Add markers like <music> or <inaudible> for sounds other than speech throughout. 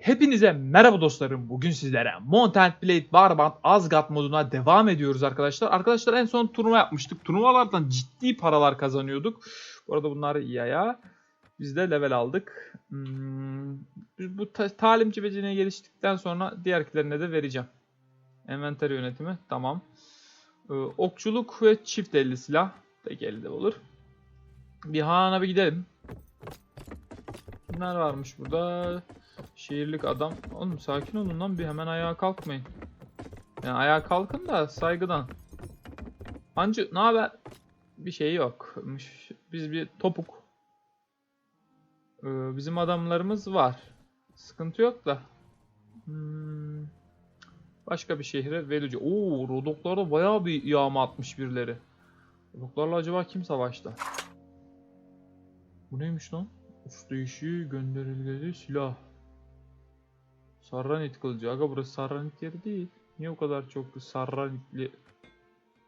Hepinize merhaba dostlarım. Bugün sizlere Mountain Blade Warband Asgard moduna devam ediyoruz arkadaşlar. Arkadaşlar en son turnuva yapmıştık. Turnuvalardan ciddi paralar kazanıyorduk. Bu arada bunlar yaya. Biz de level aldık. Hmm, bu ta- talimci beceriğine geliştikten sonra diğerlerine de vereceğim. Envanter yönetimi tamam. Ee, okçuluk ve çift elli silah. Tek elde olur. Bir Han'a bir gidelim. Kimler varmış burada? Şehirlik adam. Oğlum sakin olun lan bir hemen ayağa kalkmayın. Yani ayağa kalkın da saygıdan. Hancı ne haber? Bir şey yokmuş. Biz bir topuk. Ee, bizim adamlarımız var. Sıkıntı yok da. Hmm. Başka bir şehre Veluce. Oo, Rodoklarda bayağı bir yağma atmış birileri. Rodoklarla acaba kim savaşta? Bu neymiş lan? Usta işi gönderilleri silah. Sarranit kılıcı. Aga burası Sarranit yeri değil. Niye o kadar çok Sarranitli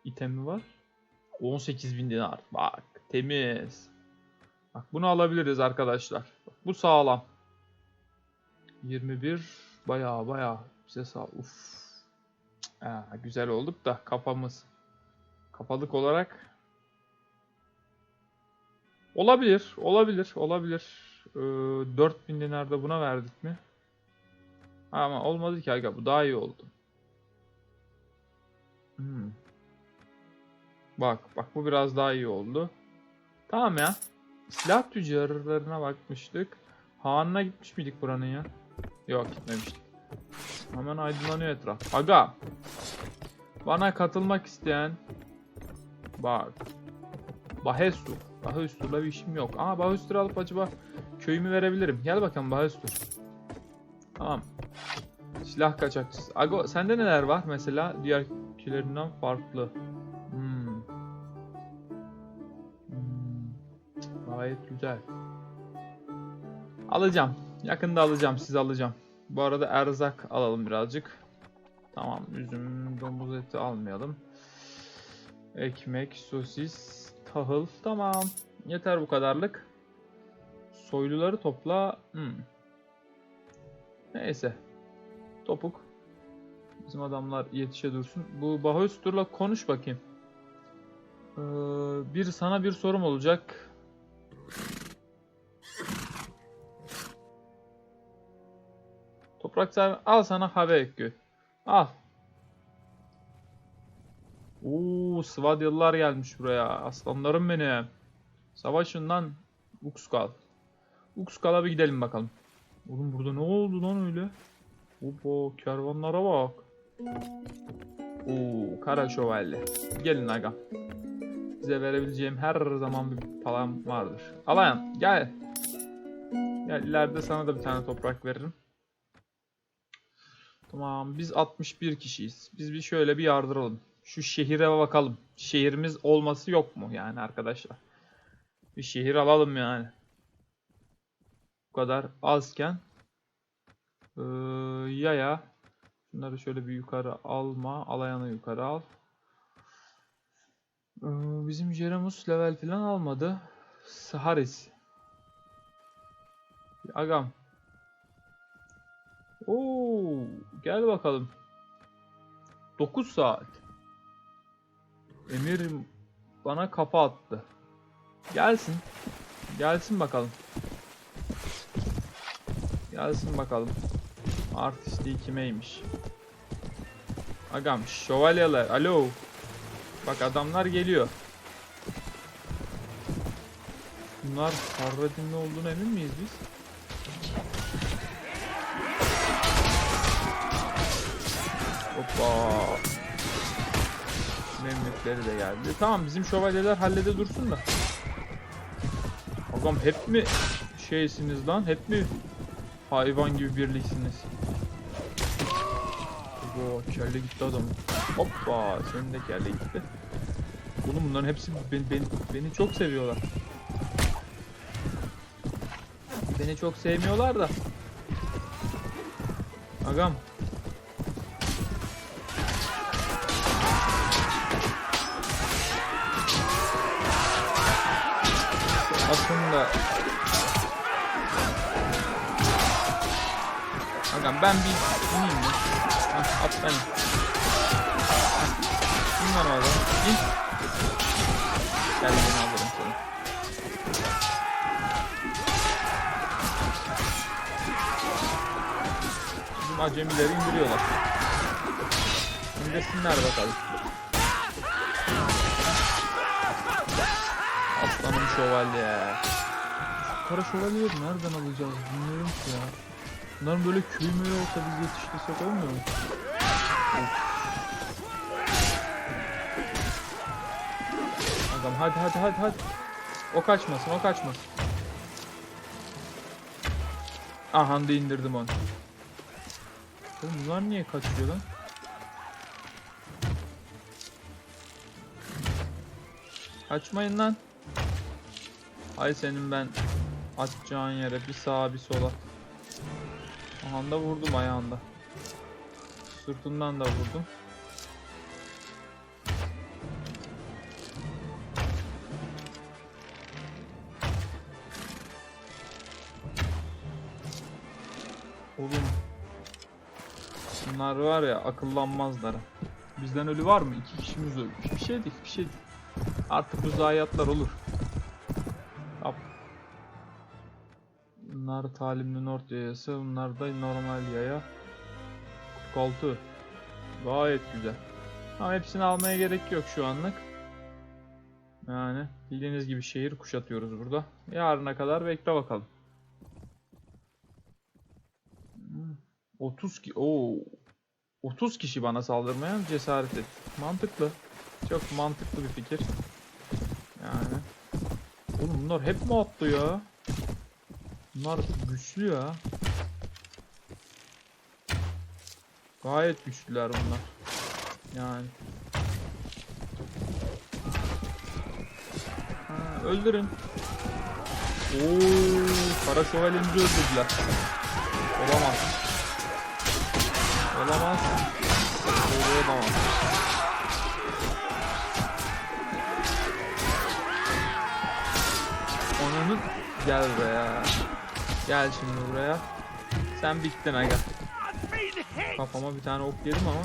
itemi var? 18.000 dinar. Bak temiz. Bak bunu alabiliriz arkadaşlar. Bak, bu sağlam. 21 baya baya bize sağ. Uf. Ha, güzel olduk da kafamız kapalık olarak olabilir, olabilir, olabilir. Ee, 4000 dinar da buna verdik mi? Ama olmadı ki aga bu daha iyi oldu. Hmm. Bak bak bu biraz daha iyi oldu. Tamam ya. Silah tüccarlarına bakmıştık. Hanına gitmiş miydik buranın ya? Yok gitmemiştik. Hemen aydınlanıyor etraf. Aga. Bana katılmak isteyen bak. Bahestur. Bahestur'la bir işim yok. Aa Bahestur alıp acaba köyümü verebilirim. Gel bakalım Bahestur. Tamam. Silah kaçakçısı. Ago sende neler var mesela diğerkilerinden farklı? Hmm. Hmm. Gayet güzel. Alacağım. Yakında alacağım. Siz alacağım. Bu arada erzak alalım birazcık. Tamam. Üzüm, domuz eti almayalım. Ekmek, sosis, tahıl. Tamam. Yeter bu kadarlık. Soyluları topla. Hmm. Neyse. Topuk. Bizim adamlar yetişe dursun. Bu Bahöstur'la konuş bakayım. Ee, bir sana bir sorum olacak. Toprak sahibi al sana haber ekü. Al. Oo, Svadyalılar gelmiş buraya. Aslanlarım benim. Savaşın lan. Uxkal. Uxkal'a bir gidelim bakalım. Oğlum burada ne oldu lan öyle? Opa kervanlara bak. Oo kara şövalye. Gelin aga. Size verebileceğim her zaman bir param vardır. Alayan gel. Gel ileride sana da bir tane toprak veririm. Tamam biz 61 kişiyiz. Biz bir şöyle bir yardıralım. Şu şehire bakalım. Şehrimiz olması yok mu yani arkadaşlar? Bir şehir alalım yani. Bu kadar azken ee, yaya. Bunları şöyle bir yukarı alma. Alayanı yukarı al. Ee, bizim Jeremus level falan almadı. Saharis. Agam. Oo, gel bakalım. 9 saat. Emir bana kafa attı. Gelsin. Gelsin bakalım. Gelsin bakalım. Artistliği kimeymiş? Agam şövalyeler alo. Bak adamlar geliyor. Bunlar Sarradin'li olduğunu emin miyiz biz? Hoppa. Memlükleri de geldi. Tamam bizim şövalyeler hallede dursun da. Agam hep mi şeysiniz lan? Hep mi hayvan gibi birliksiniz? Oo kelle gitti adam. Hoppa senin de kelle gitti. Oğlum bunların hepsi beni, beni, beni çok seviyorlar. Beni çok sevmiyorlar da. Agam. Aslında ben bir ineyim mi? Hah atlayın. Hah. İn lan oradan. İn. Gel beni alırım seni. Bizim acemileri indiriyorlar. İndirsinler bakalım. Aslanım şövalye. Kara şövalyeyi nereden alacağız bilmiyorum ki ya. Bunların böyle köy möy olsa biz yetiştirsek olmuyor mu? Adam hadi hadi hadi hadi. O kaçmasın o kaçmasın. Aha da indirdim onu. Oğlum bunlar niye kaçıyor lan? Kaçmayın lan. Ay senin ben atacağın yere bir sağa bir sola. Ahanda vurdum ayağında. Sırtından da vurdum. Oğlum. Bunlar var ya akıllanmazlar. Bizden ölü var mı? İki kişimiz ölmüş. Bir şey değil, bir şey değil. Artık bu zayiatlar olur. Bunlar talimli Nord yayası, bunlar da normal yaya. 46. Gayet güzel. Ama hepsini almaya gerek yok şu anlık. Yani bildiğiniz gibi şehir kuşatıyoruz burada. Yarına kadar bekle bakalım. Hmm, 30 ki Oo. 30 kişi bana saldırmaya cesaret etti. Mantıklı. Çok mantıklı bir fikir. Yani. Oğlum bunlar hep mi attı ya? Bunlar güçlü ya. Gayet güçlüler bunlar. Yani. Ha, öldürün. Oo, kara şövalyemizi öldürdüler. Olamaz. Olamaz. Olamaz. Onun gel buraya. Gel şimdi buraya. Sen bittin aga. Kafama bir tane ok yedim ama.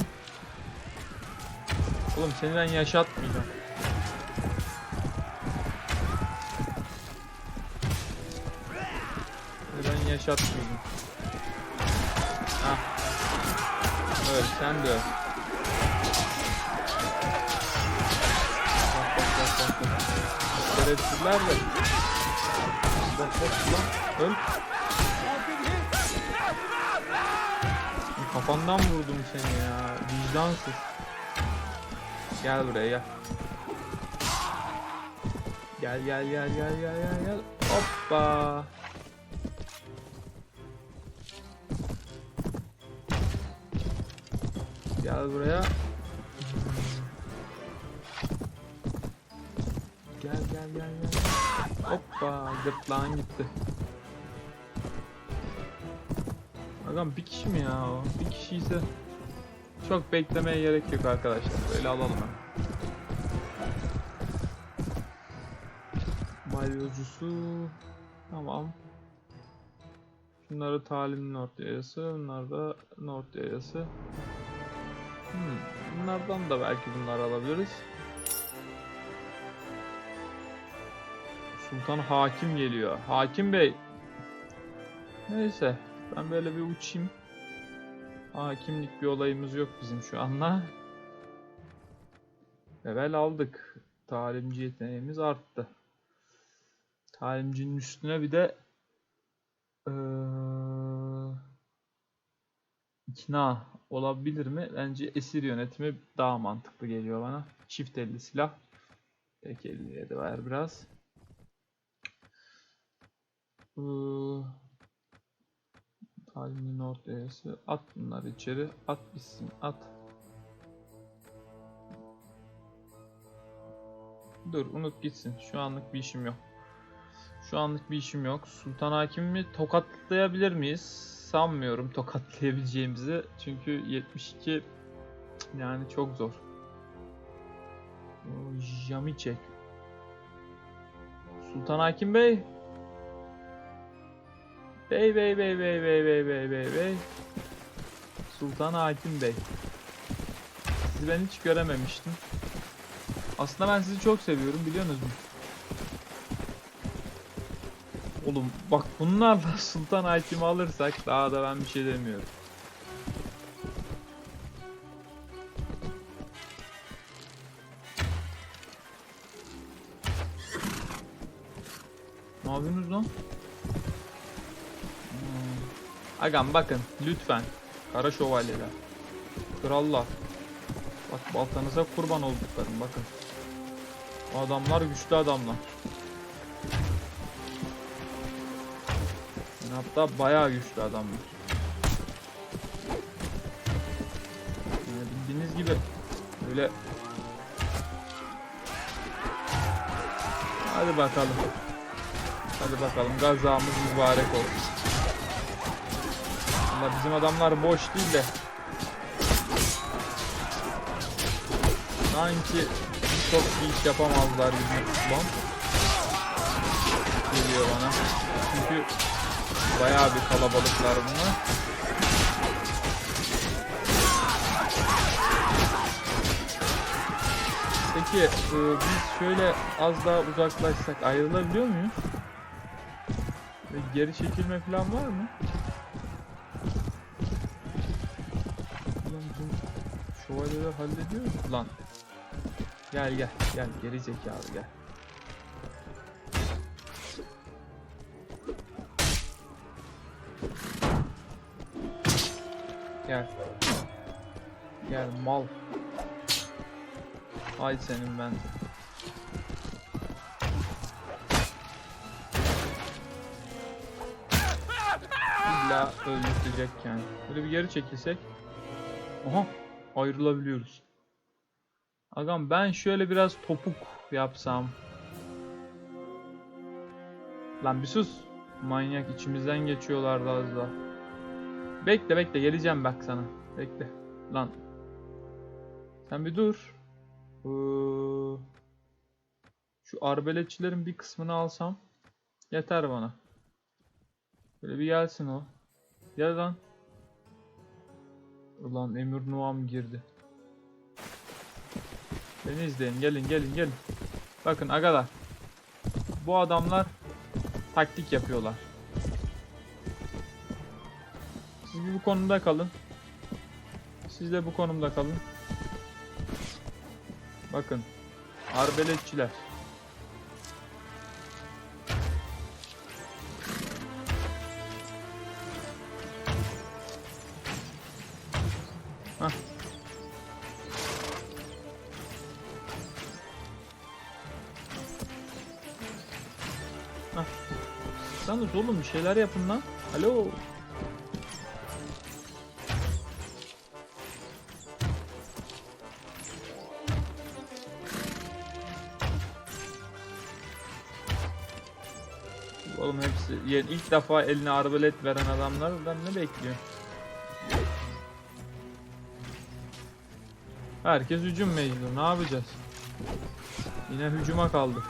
Oğlum seni ben yaşatmayacağım. Seni ben yaşatmayacağım. Ah. Öl sen de öl. Bak bak bak bak. bak. Öl. Kafandan vurdum seni ya. Vicdansız. Gel buraya gel. Gel gel gel gel gel gel gel. Hoppa. Gel buraya. Gel gel gel gel. Hoppa gırtlağın gitti. Agam bir kişi mi ya o? Bir kişi ise çok beklemeye gerek yok arkadaşlar. Böyle alalım hemen. Balyozcusu tamam. Şunları talim Nord yayası, bunlar da Nord yayası. Hmm, bunlardan da belki bunları alabiliriz. Sultan Hakim geliyor. Hakim Bey. Neyse. Ben böyle bir uçayım. Hakimlik bir olayımız yok bizim şu anda. Level aldık. Talimci yeteneğimiz arttı. Talimcinin üstüne bir de eee, ikna olabilir mi? Bence esir yönetimi daha mantıklı geliyor bana. Çift elli silah. Tek elliye de ver biraz. Eee, Nord Yayası. At bunları içeri. At bitsin. At. Dur unut gitsin. Şu anlık bir işim yok. Şu anlık bir işim yok. Sultan Hakim'i tokatlayabilir miyiz? Sanmıyorum tokatlayabileceğimizi. Çünkü 72 yani çok zor. Jamiçek. Sultan Hakim Bey. Bey bey bey bey bey bey bey bey bey. Sultan Hakim Bey. Sizi ben hiç görememiştim. Aslında ben sizi çok seviyorum biliyorsunuz mu? Oğlum bak bunlarla <laughs> Sultan Hakim'i alırsak daha da ben bir şey demiyorum. Agam bakın lütfen. Kara şövalyeler. Krallar. Bak baltanıza kurban olduklarım bakın. Adamlar güçlü adamlar. Yani hatta bayağı güçlü adamlar. Yani bildiğiniz gibi böyle Hadi bakalım. Hadi bakalım gazamız mübarek olsun. Valla bizim adamlar boş değil de sanki çok bir iş yapamazlar gibi lan. Geliyor bana. Çünkü bayağı bir kalabalıklar bunlar. Peki e, biz şöyle az daha uzaklaşsak ayrılabiliyor muyuz? Ve geri çekilme falan var mı? Şövalyeler hallediyor mu? Lan. Gel gel gel geri zekalı gel. Gel. Gel mal. Ay senin ben. İlla öldürtecek yani. Böyle bir geri çekilsek. Aha ayrılabiliyoruz. Agam ben şöyle biraz topuk yapsam. Lan bir sus. Manyak içimizden geçiyorlardı az daha. Bekle bekle geleceğim bak sana. Bekle. Lan. Sen bir dur. Ee, Şu arbeletçilerin bir kısmını alsam yeter bana. Böyle bir gelsin o. Gel lan. Ulan Emir Nuam girdi. Beni izleyin. Gelin gelin gelin. Bakın agalar. Bu adamlar taktik yapıyorlar. Siz bu konumda kalın. Siz de bu konumda kalın. Bakın. Arbeletçiler. Oğlum bir şeyler yapın lan. Alo. Oğlum hepsi yani ilk defa eline arbalet veren adamlardan ne bekliyor? Herkes hücum mecbur. Ne yapacağız? Yine hücuma kaldı.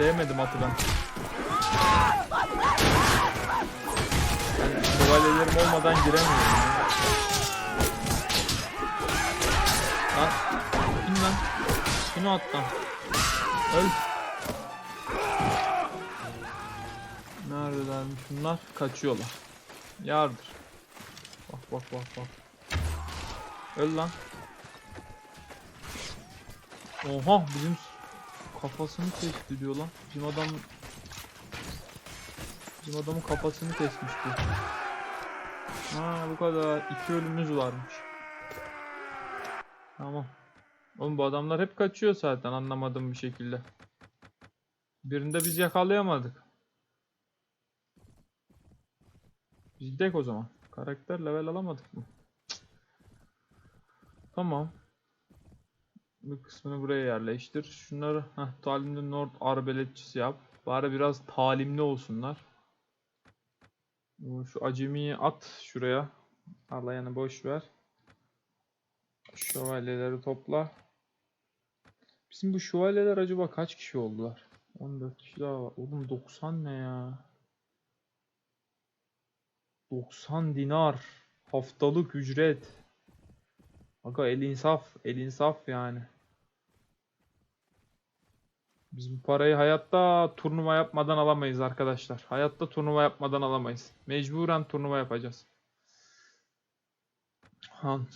Sevmedim atı ben. Şövalyelerim olmadan giremiyorum. ya. Lan. İn lan. Şunu at lan. Öl. Neredelermiş bunlar? Kaçıyorlar. Yardır. Bak bak bak bak. Öl lan. Oha bizim kafasını kesti diyor lan. Bizim adam Bizim adamın kafasını kesmişti. Ha bu kadar. İki ölümümüz varmış. Tamam. Oğlum bu adamlar hep kaçıyor zaten anlamadığım bir şekilde. Birinde biz yakalayamadık. Biz o zaman. Karakter level alamadık mı? Tamam. Bir kısmını buraya yerleştir. Şunları heh, talimli Nord arbeletçisi yap. Bari biraz talimli olsunlar. Şu acemiyi at şuraya. Alayanı boş ver. Şövalyeleri topla. Bizim bu şövalyeler acaba kaç kişi oldular? 14 kişi daha var. Oğlum 90 ne ya? 90 dinar. Haftalık ücret. Aga el insaf. El insaf yani. Biz bu parayı hayatta turnuva yapmadan alamayız arkadaşlar. Hayatta turnuva yapmadan alamayız. Mecburen turnuva yapacağız. Han.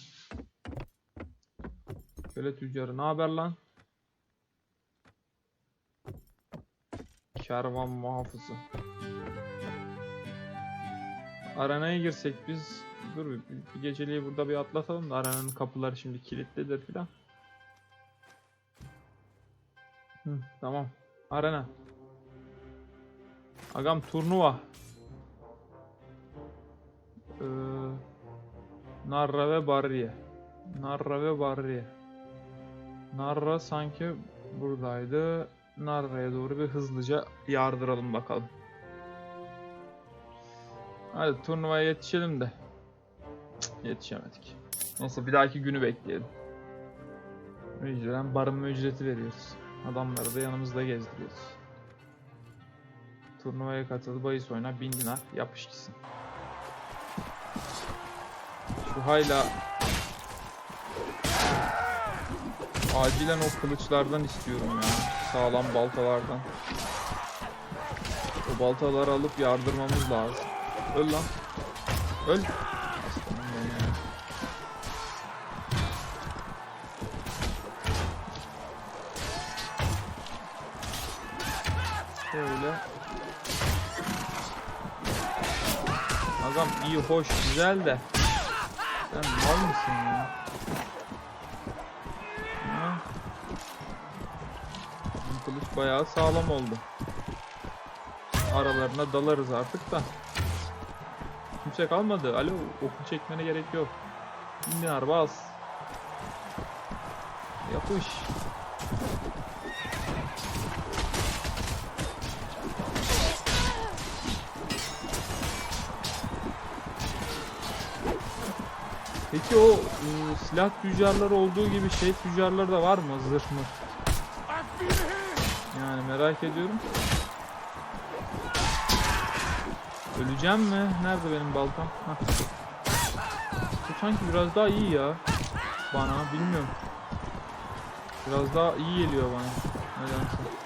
Köle tüccarı ne haber lan? Kervan muhafızı. Arenaya girsek biz dur bir, bir geceliği burada bir atlatalım da arenanın kapıları şimdi kilitlidir filan. Tamam. Arena. Agam turnuva. Ee, Narra ve Barriye. Narra ve Barriye. Narra sanki buradaydı. Narra'ya doğru bir hızlıca yardıralım bakalım. Hadi turnuvaya yetişelim de. Yetişemedik. Neyse bir dahaki günü bekleyelim. Mecburen barınma ücreti veriyoruz. Adamları da yanımızda gezdiriyoruz. Turnuvaya katıl, bahis oyna, bin dinar, yapış gitsin. Şu hayla acilen o kılıçlardan istiyorum ya. Sağlam baltalardan. O baltaları alıp yardırmamız lazım. Öl lan. Öl. Şöyle. Agam iyi hoş güzel de. Sen mal mısın ya? Ha? Kılıç bayağı sağlam oldu. Aralarına dalarız artık da. Kimse kalmadı. Alo oku çekmene gerek yok. Dinar bas. Yapış. Silah tüccarları olduğu gibi şey tüccarları da var mı? Zırh mı? Yani merak ediyorum. Öleceğim mi? Nerede benim baltam? Hah. Bu sanki biraz daha iyi ya. Bana bilmiyorum. Biraz daha iyi geliyor bana. Nedense.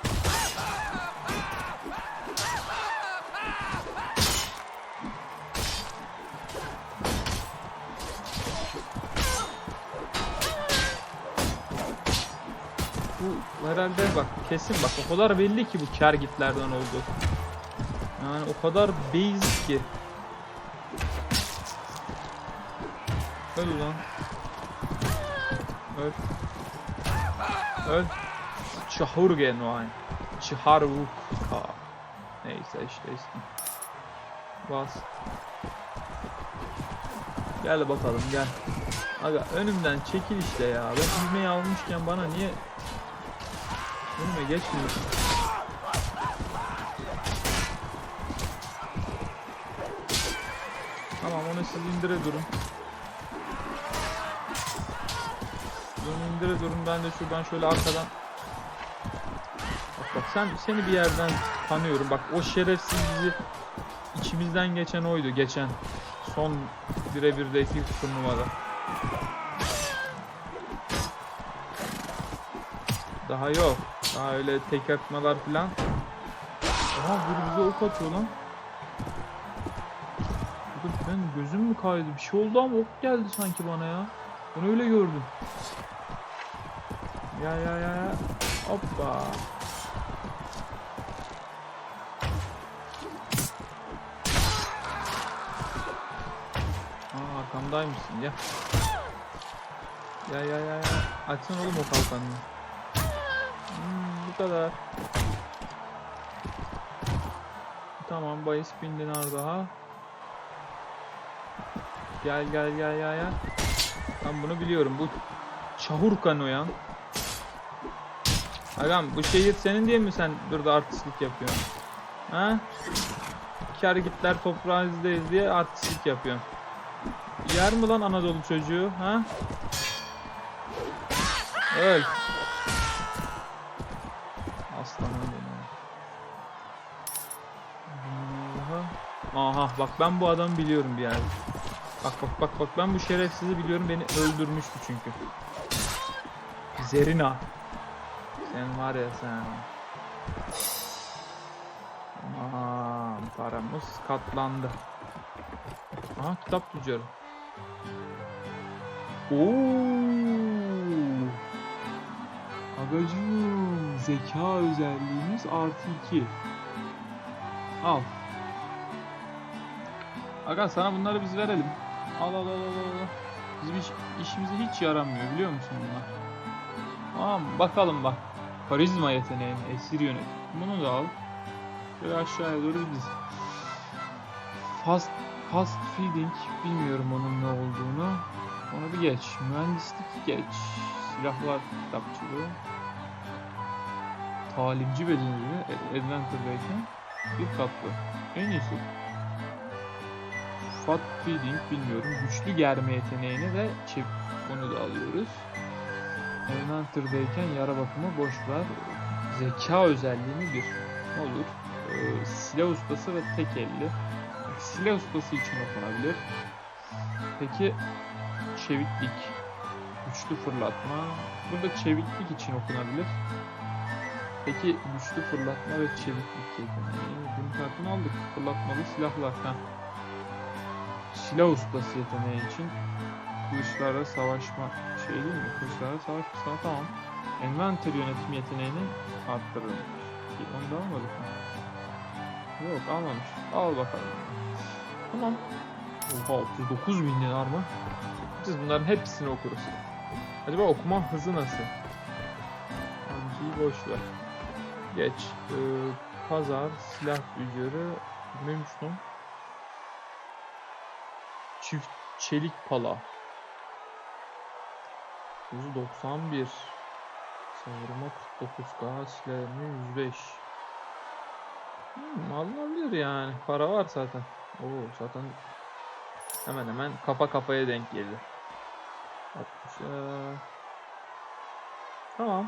Herhalde bak kesin bak o kadar belli ki bu kar gitlerden oldu. Yani o kadar basic ki. Öl lan. Öl. Öl. Çahurgen vay. Çıharvuk. Ha. Neyse işte ismi. Bas. Gel bakalım gel. Aga önümden çekil işte ya. Ben ilmeği almışken bana niye önüme geçmiyorsun? Tamam onu siz indire durun. Bunu indire durun ben de şuradan şöyle arkadan Bak bak sen seni bir yerden tanıyorum. Bak o şerefsiz bizi içimizden geçen oydu geçen. Son birebirdeki turnuvada. Daha yok. Daha öyle tek atmalar falan. Aha biri bize ok atıyor lan. Burada ben gözüm mü kaydı? Bir şey oldu ama ok geldi sanki bana ya. Ben öyle gördüm. Ya ya ya ya. Hoppa. Aa arkamdaymışsın ya. Ya ya ya ya. Açsana oğlum o kalkanını. Bu kadar. Tamam bahis bin dinar daha. Gel gel gel gel gel. Ben bunu biliyorum. Bu çahur kanoyan. Agam bu şehir senin diye mi sen burada artistlik yapıyorsun? Ha? İki hareketler toprağınızdayız diye artistlik yapıyorsun. Yer mi lan Anadolu çocuğu? Ha? Öl. Aslanım benim. Aha. Bak ben bu adamı biliyorum bir yerde. Bak bak bak bak ben bu şerefsizi biliyorum beni öldürmüştü çünkü. Zerina. Sen var ya sen. Aman paramız katlandı. Aha kitap tüccarı. Oo. Agacığım zeka özelliğimiz artı 2. Al. Aga sana bunları biz verelim. Al al al al al. Bizim iş, işimize hiç yaramıyor biliyor musun bunlar? Tamam bakalım bak. Karizma yeteneğini esir yönet. Bunu da al. Şöyle aşağıya doğru diz. Fast, fast feeding bilmiyorum onun ne olduğunu. Onu bir geç. Mühendislik geç. Silahlar kitapçılığı. Talimci bedenleri e, Adventure'dayken bir katlı. En iyisi. Fat feeding bilmiyorum. Güçlü germe yeteneğini ve çift onu da alıyoruz. Adventure'dayken yara bakımı boş ver. Zeka özelliğini bir. Olur. Ee, silah ustası ve tek elli. Silah ustası için okunabilir. Peki çeviklik. Güçlü fırlatma. Burada çeviklik için okunabilir. Peki güçlü fırlatma ve çeviklik yeteneği. Bunun kartını aldık. Fırlatmalı silahlar. Heh. Silah ustası yeteneği için kılıçlarla savaşma şey değil mi? Kılıçlarla savaşma tamam. Envanter yönetim yeteneğini arttırır. Onu da almadık mı? Yok almamış. Al bakalım. Tamam. Oha 39 bin dinar mı? Biz bunların hepsini okuruz. Acaba okuma hızı nasıl? Hancı'yı boş ver. Geç. Ee, pazar, silah neymiş lan? Çift çelik pala. 191. Savurma 49k, silahını 105. Hmm, alınabilir yani. Para var zaten. Oo zaten hemen hemen kafa kafaya denk geldi. 60. eee. Tamam.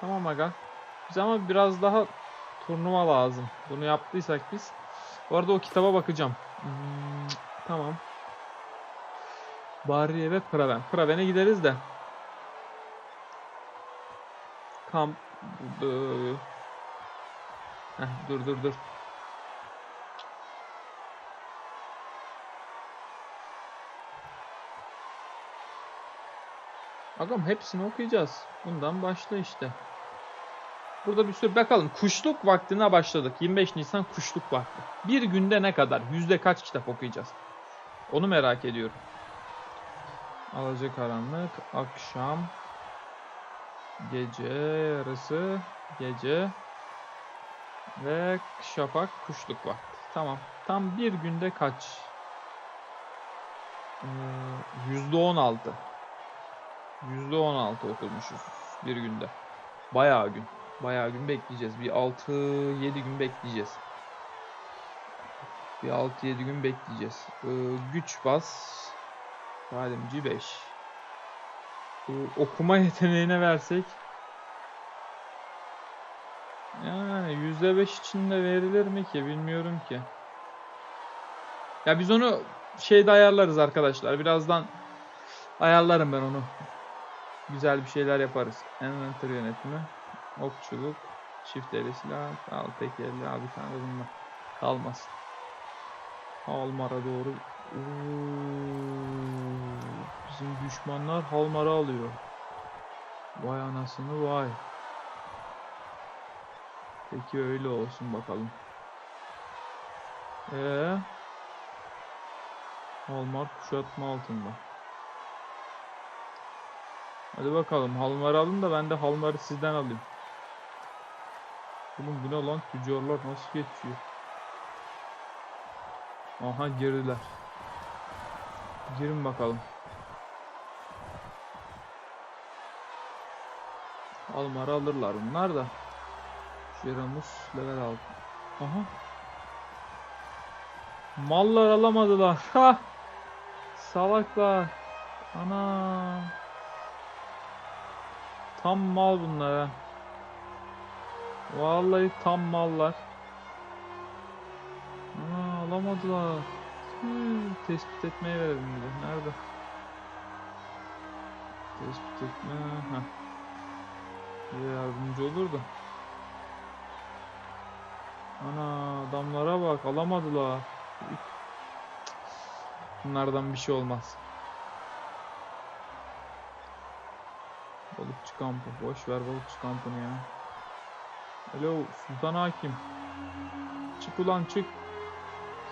Tamam aga. Bize ama biraz daha turnuva lazım. Bunu yaptıysak biz. Bu arada o kitaba bakacağım. Hmm, tamam. Barriye ve Praven. Praven'e gideriz de. Kamp. Heh, dur dur dur. Agam hepsini okuyacağız. Bundan başla işte. Burada bir sürü bakalım. Kuşluk vaktine başladık. 25 Nisan kuşluk vakti. Bir günde ne kadar? Yüzde kaç kitap okuyacağız? Onu merak ediyorum. Alacakaranlık, akşam, gece yarısı, gece ve şafak kuşluk vakti. Tamam. Tam bir günde kaç? Ee, Yüzde on altı. Yüzde on altı okumuşuz bir günde. Bayağı gün. Bayağı gün bekleyeceğiz. Bir 6-7 gün bekleyeceğiz. Bir 6-7 gün bekleyeceğiz. Ee, güç bas. Talimci 5. Ee, okuma <laughs> yeteneğine versek. Yani %5 içinde verilir mi ki? Bilmiyorum ki. Ya biz onu şeyde ayarlarız arkadaşlar. Birazdan ayarlarım ben onu. Güzel bir şeyler yaparız. Envanter yönetimi. Okçuluk. Çift eli silah. Al tek elli. Al bir tane de bundan. Kalmasın. Halmar'a doğru. Oo, bizim düşmanlar Halmar'ı alıyor. Vay anasını vay. Peki öyle olsun bakalım. Ee, Halmar kuşatma altında. Hadi bakalım Halmar'ı alın da ben de Halmar'ı sizden alayım. Oğlum bu ne lan tüccarlar nasıl geçiyor? Aha girdiler. Girin bakalım. Almar'ı alırlar bunlar da. Jeramus level aldı. Aha. Mallar alamadılar. <laughs> Ha! Salaklar. Ana. Tam mal bunlar ha. Vallahi tam mallar. Ana alamadılar. Hmm, tespit etmeye verelim bir de. Nerede? Tespit etme. Heh. Bize yardımcı olur da. Ana adamlara bak alamadılar. Bunlardan bir şey olmaz. Balıkçı kampı. Boş ver balıkçı kampını ya. Alo Sultan Hakim. Çık ulan çık.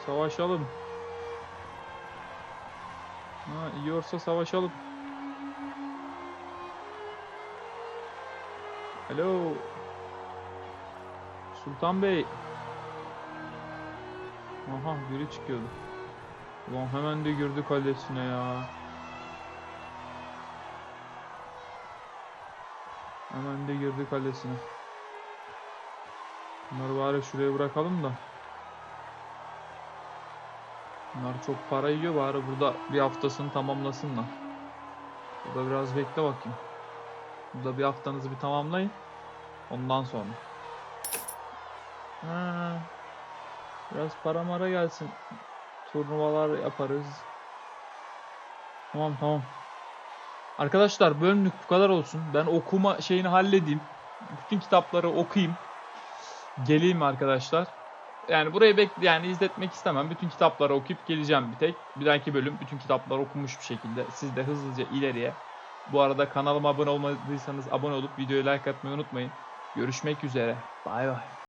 Savaşalım. Ha yiyorsa savaşalım. Alo. Sultan Bey. Aha biri çıkıyordu. Ulan hemen de girdi kalesine ya. Hemen de girdi kalesine. Bunları bari şuraya bırakalım da. Bunlar çok para yiyor bari burada bir haftasını tamamlasınlar. Burada biraz bekle bakayım. Burada bir haftanızı bir tamamlayın. Ondan sonra. Ha, biraz para mara gelsin. Turnuvalar yaparız. Tamam tamam. Arkadaşlar bölümlük bu kadar olsun. Ben okuma şeyini halledeyim. Bütün kitapları okuyayım. Geleyim arkadaşlar. Yani burayı bek yani izletmek istemem. Bütün kitapları okuyup geleceğim bir tek. Bir dahaki bölüm bütün kitapları okumuş bir şekilde. Siz de hızlıca ileriye. Bu arada kanalıma abone olmadıysanız abone olup videoyu like atmayı unutmayın. Görüşmek üzere. Bay bay.